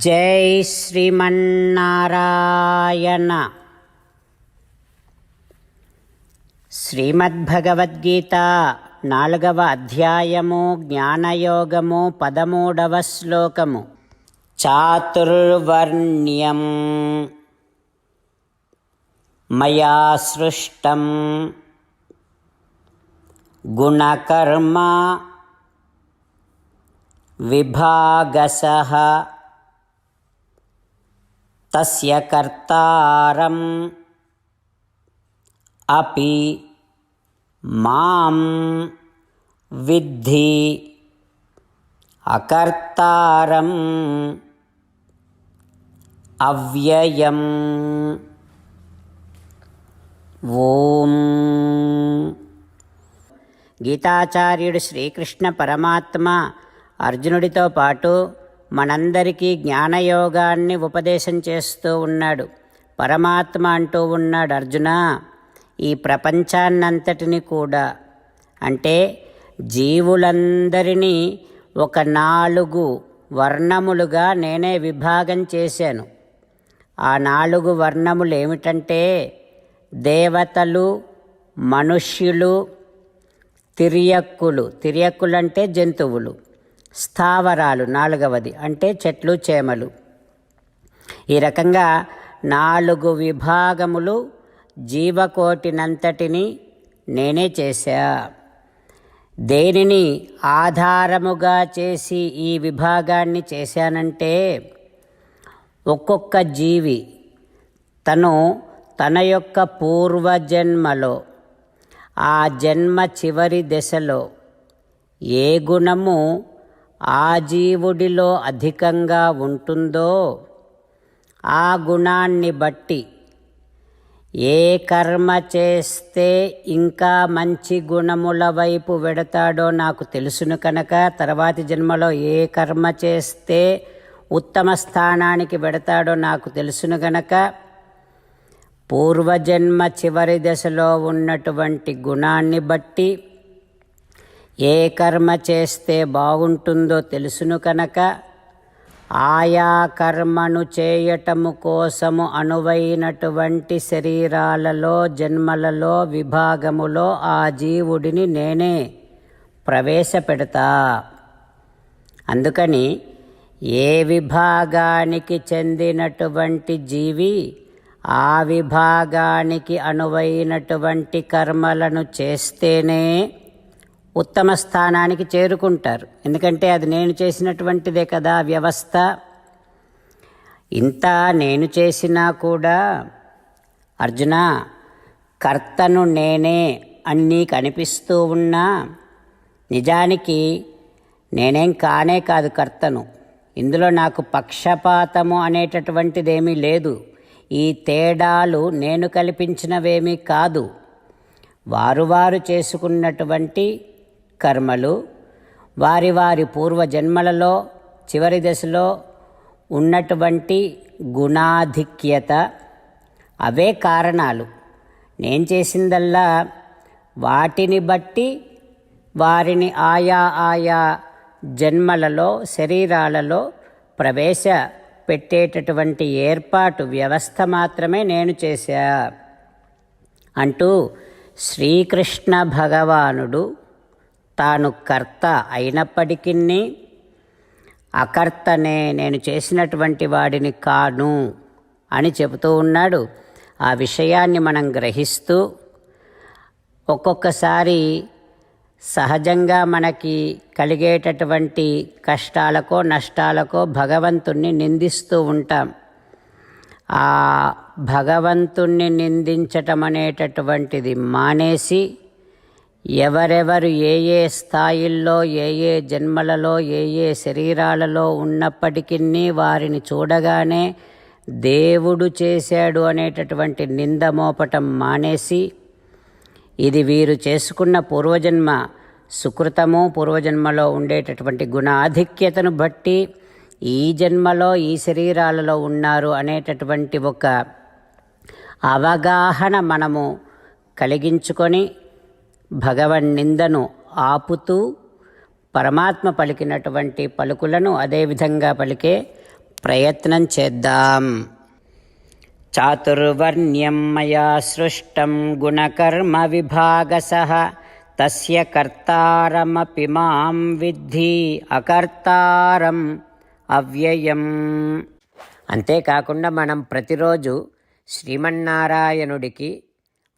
జై శ్రీమన్నారాయణ. శ్రీమద్భగవద్గీత నాలుగవ అధ్యాయము జ్ఞానయోగము పదమూడవ శ్లోకము. చాతుర్వర్ణ్యం. మయా సృష్టం. గుణకర్మ. విభాగసహ తస్య కర్తారం అపి మాం విద్ధి అకర్తారం అవ్యయం ఓం గీతాచార్యుడు శ్రీకృష్ణ పరమాత్మ అర్జునుడితో పాటు మనందరికీ జ్ఞానయోగాన్ని ఉపదేశం చేస్తూ ఉన్నాడు. పరమాత్మ అంటూ ఉన్నాడు అర్జున. ఈ ప్రపంచాన్నంతటిని కూడా. అంటే జీవులందరినీ ఒక నాలుగు వర్ణములుగా నేనే విభాగం చేశాను. ఆ నాలుగు వర్ణములు ఏమిటంటే దేవతలు మనుష్యులు తిరియక్కులు. తిరియక్కులు అంటే జంతువులు. స్థావరాలు. నాలుగవది అంటే చెట్లు చేమలు. ఈ రకంగా నాలుగు విభాగములు జీవకోటినంతటిని నేనే చేశా. దేనిని ఆధారముగా చేసి ఈ విభాగాన్ని చేశానంటే ఒక్కొక్క జీవి తను తన యొక్క పూర్వజన్మలో ఆ జన్మ చివరి దశలో ఏ గుణము ఆ జీవుడిలో అధికంగా ఉంటుందో ఆ గుణాన్ని బట్టి. ఏ కర్మ చేస్తే ఇంకా మంచి గుణముల వైపు వెడతాడో నాకు తెలుసును కనుక తర్వాతి జన్మలో ఏ కర్మ చేస్తే ఉత్తమ స్థానానికి వెడతాడో నాకు తెలుసును గనక పూర్వజన్మ చివరి దశలో ఉన్నటువంటి గుణాన్ని బట్టి ఏ కర్మ చేస్తే బాగుంటుందో తెలుసును కనుక ఆయా కర్మను చేయటము కోసము అనువైనటువంటి శరీరాలలో జన్మలలో విభాగములో ఆ జీవుడిని నేనే ప్రవేశపెడతా. అందుకని ఏ విభాగానికి చెందినటువంటి జీవి ఆ విభాగానికి అనువైనటువంటి కర్మలను చేస్తేనే ఉత్తమ స్థానానికి చేరుకుంటారు. ఎందుకంటే అది నేను చేసినటువంటిదే కదా వ్యవస్థ. ఇంత నేను చేసినా కూడా అర్జున కర్తను నేనే అని నీకు అనిపిస్తూ ఉన్నా నిజానికి నేనేం కానే కాదు కర్తను. ఇందులో నాకు పక్షపాతము అనేటటువంటిదేమీ లేదు. ఈ తేడాలు నేను కల్పించినవేమీ కాదు. వారు వారు చేసుకున్నటువంటి కర్మలు. వారి వారి పూర్వజన్మలలో చివరి దశలో ఉన్నటువంటి గుణాధిక్యత అవే కారణాలు. నేను చేసిందల్లా వాటిని బట్టి వారిని ఆయా ఆయా జన్మలలో శరీరాలలో ప్రవేశ పెట్టేటటువంటి ఏర్పాటు వ్యవస్థ మాత్రమే నేను చేశా. అంటూ శ్రీకృష్ణ భగవానుడు తాను కర్త అయినప్పటికీ అకర్తనే నేను చేసినటువంటి వాడిని కాను అని చెబుతూ ఉన్నాడు. ఆ విషయాన్ని మనం గ్రహిస్తూ ఒక్కొక్కసారి సహజంగా మనకి కలిగేటటువంటి కష్టాలకో నష్టాలకో భగవంతుణ్ణి నిందిస్తూ ఉంటాం. ఆ భగవంతుణ్ణి నిందించటం అనేటటువంటిది మానేసి ఎవరెవరు ఏ ఏ స్థాయిల్లో ఏ ఏ జన్మలలో ఏ ఏ శరీరాలలో ఉన్నప్పటికీ వారిని చూడగానే దేవుడు చేశాడు అనేటటువంటి నింద మోపటం మానేసి ఇది వీరు చేసుకున్న పూర్వజన్మ సుకృతము పూర్వజన్మలో ఉండేటటువంటి గుణాధిక్యతను బట్టి ఈ జన్మలో ఈ శరీరాలలో ఉన్నారు అనేటటువంటి ఒక అవగాహన మనము కలిగించుకొని భగవన్నిందను ఆపుతూ పరమాత్మ పలికినటువంటి పలుకులను అదేవిధంగా పలికే ప్రయత్నం చేద్దాం. చాతుర్వర్ణ్యం మయా సృష్టం గుణకర్మ విభాగస తస్య కర్తారమపి మాం విద్ధి అకర్తారం అవ్యయం. అంతేకాకుండా మనం ప్రతిరోజు శ్రీమన్నారాయణుడికి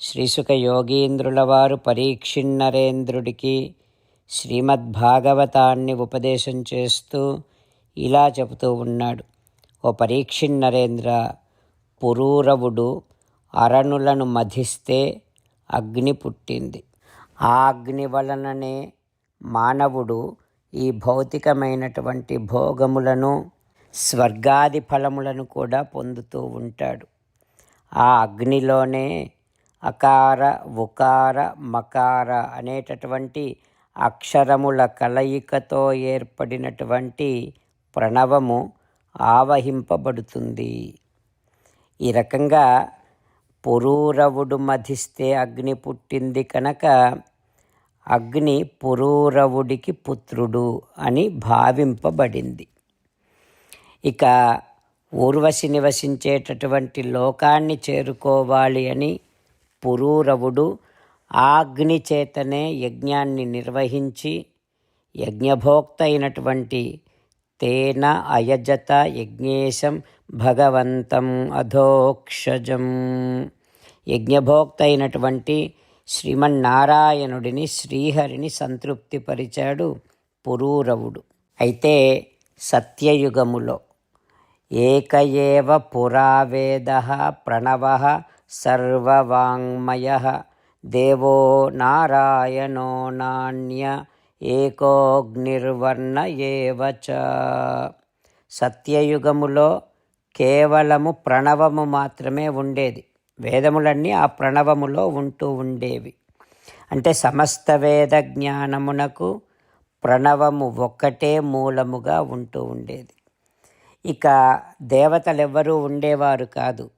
శ్రీసుక యోగీంద్రుల వారు పరీక్షిన్నరేంద్రుడికి శ్రీమద్భాగవతాన్ని ఉపదేశం చేస్తూ ఇలా చెబుతూ ఉన్నాడు. ఓ పరీక్షిన్నరేంద్ర పురూరవుడు అరణులను మధిస్తే అగ్ని పుట్టింది. ఆ అగ్ని వలననే మానవుడు ఈ భౌతికమైనటువంటి భోగములను స్వర్గాది ఫలములను కూడా పొందుతూ ఉంటాడు. ఆ అగ్నిలోనే అకార ఉకార మకార అనేటటువంటి అక్షరముల కలయికతో ఏర్పడినటువంటి ప్రణవము ఆవహింపబడుతుంది. ఈ రకంగా పురూరవుడు మధిస్తే అగ్ని పుట్టింది కనుక అగ్ని పురూరవుడికి పుత్రుడు అని భావింపబడింది. ఇక ఊర్వశి నివసించేటటువంటి లోకాన్ని చేరుకోవాలి అని పురూరవుడు ఆగ్ని చేతనే యజ్ఞాన్ని నిర్వహించి యజ్ఞభోక్త అయినటువంటి తేన అయజత యజ్ఞేశం భగవంతం అధోక్షజం. యజ్ఞభోక్త అయినటువంటి శ్రీమన్నారాయణుడిని శ్రీహరిని సంతృప్తిపరిచాడు పురూరవుడు. అయితే సత్యయుగములో ఏక ఏవ పురావేద ప్రణవ సర్వవాङ्మయ దేవో నారాయణో నాణ్య ఏకోగ్నిర్వర్ణ ఏవచ సత్యయుగములో కేవలము ప్రణవము మాత్రమే ఉండేది. వేదములన్నీ ఆ ప్రణవములో ఉంటూ ఉండేవి. అంటే సమస్త వేద జ్ఞానమునకు ప్రణవము ఒక్కటే మూలముగా ఉంటూ ఉండేది. ఇక దేవతలెవ్వరూ ఉండేవారు కాదు.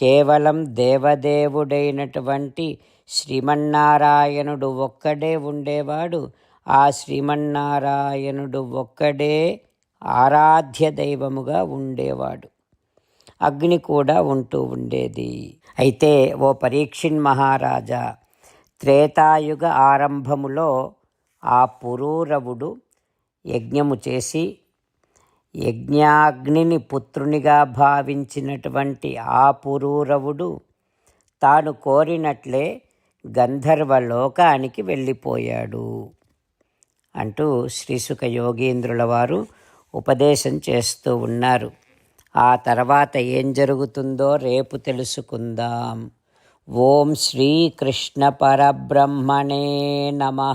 కేవలం దేవదేవుడైనటువంటి శ్రీమన్నారాయణుడు ఒక్కడే ఉండేవాడు. ఆ శ్రీమన్నారాయణుడు ఒక్కడే ఆరాధ్య దైవముగా ఉండేవాడు. అగ్ని కూడా ఉంటూ ఉండేది. అయితే ఓ పరీక్షిన్ మహారాజా త్రేతాయుగ ఆరంభములో ఆ పురూరవుడు యజ్ఞము చేసి యజ్ఞాగ్నిని పుత్రునిగా భావించినటువంటి ఆ పురూరవుడు తాను కోరినట్లే గంధర్వ లోకానికి వెళ్ళిపోయాడు అంటూ శ్రీసుఖ యోగీంద్రుల వారు ఉపదేశం చేస్తూ ఉన్నారు. ఆ తర్వాత ఏం జరుగుతుందో రేపు తెలుసుకుందాం. ఓం శ్రీకృష్ణ పరబ్రహ్మణే నమ.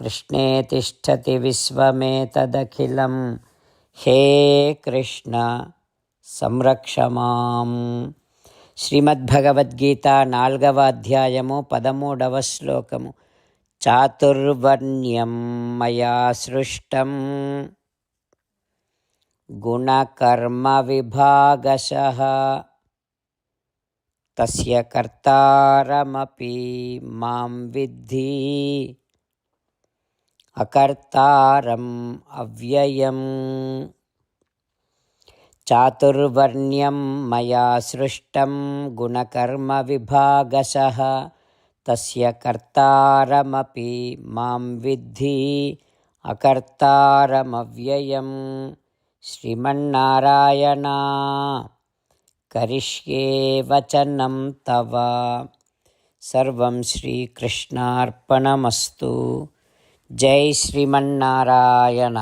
దాసోऽస్మ్యహం కృష్ణే తిష్టతి విశ్వమేతదఖిలం. హే కృష్ణ సంరక్షమాం శ్రీమద్భగవద్గీత నాల్గవ అధ్యాయము పదమూడవ శ్లోకము. చాతుర్వర్ణ్యం మయా సృష్టం. గుణకర్మ విభాగశ. తస్య కర్తారమపి మాం విద్ధి. అకర్తారం అవ్యయం చాతుర్వర్ణ్యం మయా సృష్టం గుణకర్మ విభాగశ తస్య కర్తారమపి మాం విద్ధి అకర్తారమవ్యయం శ్రీమన్నారాయణ కరిష్యే వచనం తవ సర్వం శ్రీకృష్ణార్పణమస్తు జై శ్రీమన్నారాయణ